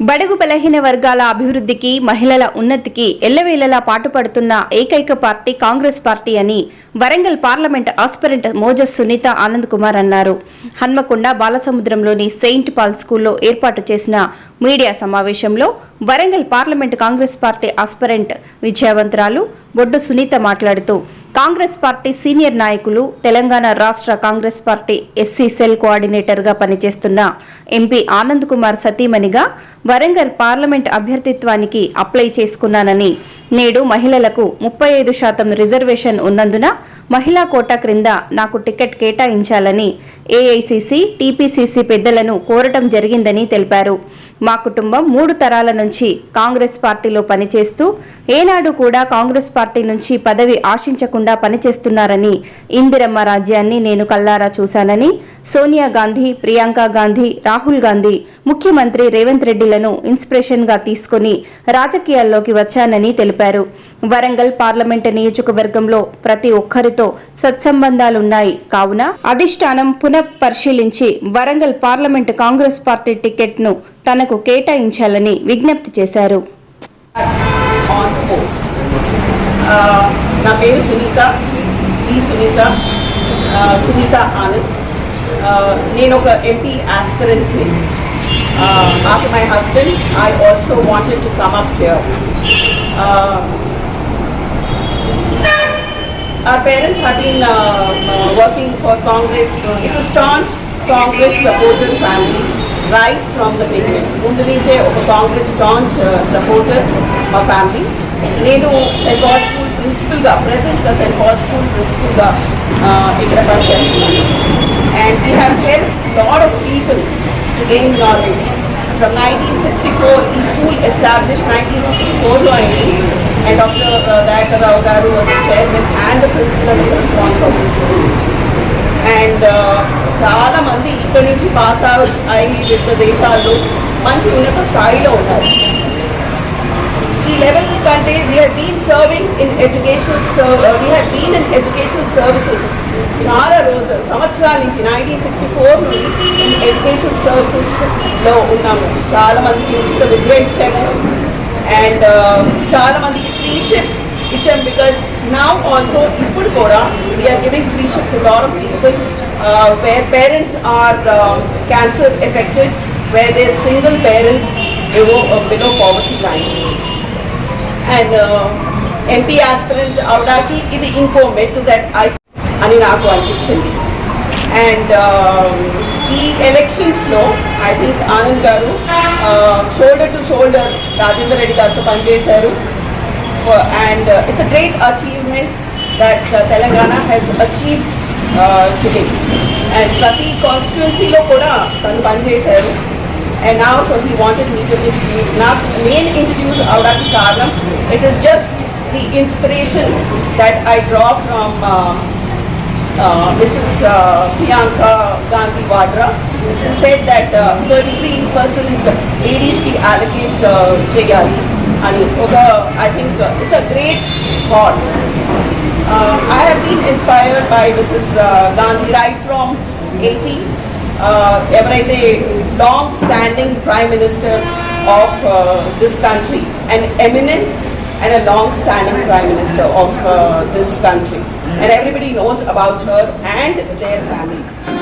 బడుగు బలహీన వర్గాల అభివృద్ధికి మహిళల ఉన్నతికి ఎల్లవేళలా పాటుపడుతున్న ఏకైక పార్టీ కాంగ్రెస్ పార్టీ అని Warangal parliament aspirant Moses Sunitha Anand Kumar అన్నారు. హన్మకొండ బాలసముద్రంలోని సెయింట్ పాల్ స్కూల్లో ఏర్పాటు చేసిన మీడియా సమావేశంలో Warangal parliament Congress party aspirant విజయవంతరాలు Boddu Sunitha మాట్లాడుతూ కాంగ్రెస్ పార్టీ సీనియర్ నాయకులు తెలంగాణ రాష్ట్ర కాంగ్రెస్ పార్టీ ఎస్సీ సెల్ కోఆర్డినేటర్గా పనిచేస్తున్న ఎంపీ ఆనంద్ కుమార్ సతీమణిగా వరంగల్ పార్లమెంట్ అభ్యర్థిత్వానికి అప్లై చేసుకున్నానని నేడు మహిళలకు ముప్పై ఐదు శాతం రిజర్వేషన్ ఉన్నందున మహిళా కోటా క్రింద నాకు టికెట్ కేటాయించాలని ఏఐసిసి టీపీసీసీ పెద్దలను కోరటం జరిగిందని తెలిపారు. మా కుటుంబం మూడు తరాల నుంచి కాంగ్రెస్ పార్టీలో పనిచేస్తూ ఏనాడు కూడా కాంగ్రెస్ పార్టీ నుంచి పదవి ఆశించకుండా పనిచేస్తున్నారని ఇందిరమ్మ రాజ్యాన్ని నేను కల్లారా చూశానని సోనియా గాంధీ ప్రియాంక గాంధీ రాహుల్ గాంధీ ముఖ్యమంత్రి రేవంత్ రెడ్డిలను ఇన్స్పిరేషన్గా తీసుకుని రాజకీయాల్లోకి వచ్చానని తెలిపారు. వరంగల్ పార్లమెంట్ నియోజకవర్గంలో ప్రతి ఒక్కరితో సత్సంబంధాలున్నాయి. కావున అధిష్టానం పునః పరిశీలించి వరంగల్ పార్లమెంట్ కాంగ్రెస్ పార్టీ టికెట్ను తనకు కేటాయించాలని విజ్ఞప్తి చేశారు. ఆన్ పోస్ట్ నా పేరు సునీత. ఈ సునీత సునీత ఆనంద్. నేను ఒక MP ఆస్పిరెంట్ని. After my husband I also wanted to come up here. our parents have been uh, uh, working for Congress. It's a staunch Congress supporter family right from the beginning. ముందు నుంచే ఒక Congress staunch supporter మా family నేను Saint Paul school ప్రిన్సిపల్గా ప్రెసెంట్గా Saint Paul school ప్రిన్సిపల్గా ఇక్కడ పనిచేస్తున్నాను and we have help lot of people to gain knowledge from nineteen sixty four ఈ స్కూల్ ఎస్టాబ్లిష్ నైన్టీన్ సిక్స్టీ ఫోర్లో అయింది అండ్ డాక్టర్ దయాకర్ రావు గారు was chairman and the principal response of the school and uh, చాలామంది ఇక్కడ నుంచి pass out అయ్యి వివిధ దేశాల్లో మంచి ఉన్నత స్థాయిలో ఉన్నారు. ఈ లెవెల్ కంటే we are been serving in education we been in education services చాలా రోజులు సంవత్సరాల నుంచి నైన్టీన్ సిక్స్టీ ఫోర్ నుండి ఇన్ ఎడ్యుకేషన్ సర్వీసెస్లో ఉన్నాము. చాలామందికి ఉచిత విద్య ఇచ్చాము. అండ్ uh, చాలామందికి ఫ్రీషిప్ ఫ్రీ షిప్ ఇచ్చాము బికాస్ నౌ ఆల్సో ఇప్పుడు కూడా we are giving freeship to lot of people where parents are cancer affected where there single parents below poverty line and MP aspirant అవడానికి ఇది ఇంకో మెట్టు that I అని నాకు అనిపించింది. అండ్ ఈ ఎలక్షన్స్లో ఐ థింక్ ఆనంద్ గారు shoulder to shoulder Rajender Reddy గారితో పనిచేశారు. and it's a great achievement that Telangana has achieve today and ప్రతి కాన్స్టిట్యున్సీలో కూడా తను పనిచేశారు అండ్ నా so he wanted me to introduce నాకు నేను ఇంట్రడ్యూస్ అవడానికి కారణం it is just the inspiration that I draw from Mrs Priyanka Gandhi Vadra said that thirty three percent లేడీస్కి అలకేట్ చేయాలి The, I think uh, it's a great thought. Uh, I have been inspired by Mrs. Uh, Gandhi right from 80. Uh, everyday long-standing Prime Minister of uh, this country, an eminent and a long-standing Prime Minister of uh, this country. And everybody knows about her and their family.